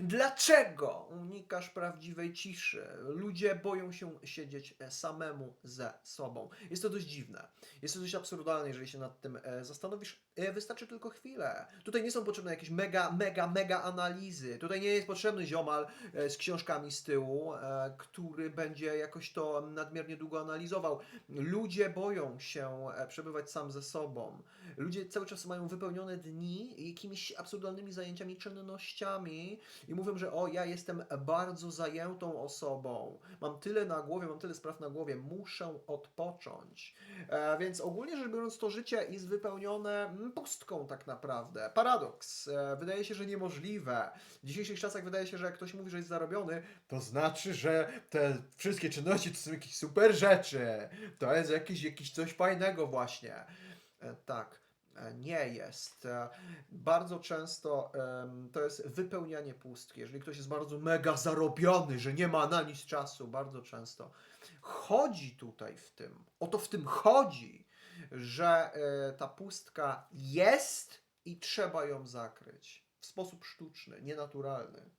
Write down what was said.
Dlaczego unikasz prawdziwej ciszy? Ludzie boją się siedzieć e, samemu ze sobą. Jest to dość dziwne. Jest to dość absurdalne, jeżeli się nad tym e, zastanowisz. E, Wystarczy tylko chwilę. Tutaj nie są potrzebne jakieś mega, mega, mega analizy. Tutaj nie jest potrzebny ziomal z książkami z tyłu, który będzie jakoś to nadmiernie długo analizował. Ludzie boją się przebywać sam ze sobą. Ludzie cały czas mają wypełnione dni jakimiś absurdalnymi zajęciami, czynnościami i mówią, że o, ja jestem bardzo zajętą osobą, mam tyle na głowie, mam tyle spraw na głowie, muszę odpocząć. E, więc ogólnie rzecz biorąc, to życie jest wypełnione pustką tak naprawdę. Paradoks. E, wydaje się, że niemożliwe. W dzisiejszych czasach wydaje się, że jak ktoś mówi, że jest zarobiony, to znaczy, że te wszystkie czynności to są jakieś super rzeczy. To jest jakieś, jakieś coś fajnego właśnie. E, tak. E, Nie jest. E, Bardzo często to jest wypełnianie pustki. Jeżeli ktoś jest bardzo mega zarobiony, że nie ma na nic czasu, bardzo często chodzi tutaj w tym, o to w tym chodzi, że e, ta pustka jest i trzeba ją zakryć w sposób sztuczny, nienaturalny.